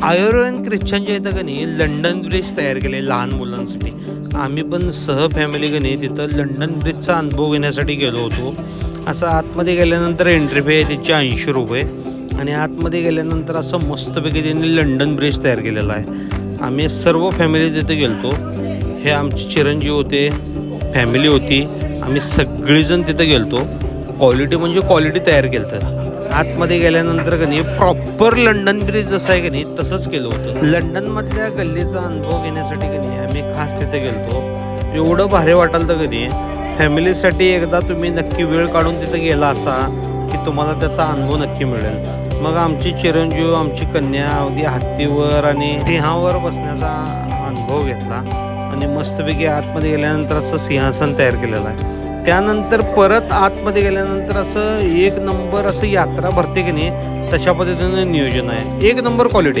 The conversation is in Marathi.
आयुर्वेद ख्रिश्चनच्या इथं का लंडन ब्रिज तयार केले लहान मुलांसाठी. आम्ही पण सह फॅमिली का तिथं लंडन ब्रिजचा अनुभव घेण्यासाठी गेलो होतो. असं आतमध्ये गेल्यानंतर एंट्री फी आहे त्याची ऐंशी रुपये. आणि आतमध्ये गेल्यानंतर असं मस्तपैकी त्यांनी लंडन ब्रिज तयार केलेला आहे. आम्ही सर्व फॅमिली तिथे गेलतो. हे आमचे चिरंजीव होते फॅमिली होती. आम्ही सगळीजण तिथं गेलतो. क्वालिटी म्हणजे क्वालिटी तयार केलं तर आतमध्ये गेल्यानंतर का नाही प्रॉपर लंडन ब्रिज जसं आहे की नाही तसंच केलं होतं. लंडनमधल्या गल्लीचा अनुभव घेण्यासाठी कनी नाही आम्ही खास तिथे गेलतो. एवढं भारी वाटाल तर कनी. फॅमिलीसाठी एकदा तुम्ही नक्की वेळ काढून तिथे गेला असा की तुम्हाला त्याचा अनुभव नक्की मिळेल. मग आमची चिरंजीव आमची कन्या अगदी हत्तीवर आणि सिंहावर बसण्याचा अनुभव घेतला. आणि मस्तपैकी आतमध्ये गेल्यानंतर असं सिंहासन तयार केलेलं आहे. त्यानंतर परत आतमध्ये गेल्यानंतर असं एक नंबर असं यात्रा भरते की नाही तशा पद्धतीनं नियोजन आहे. एक नंबर क्वालिटी आहे.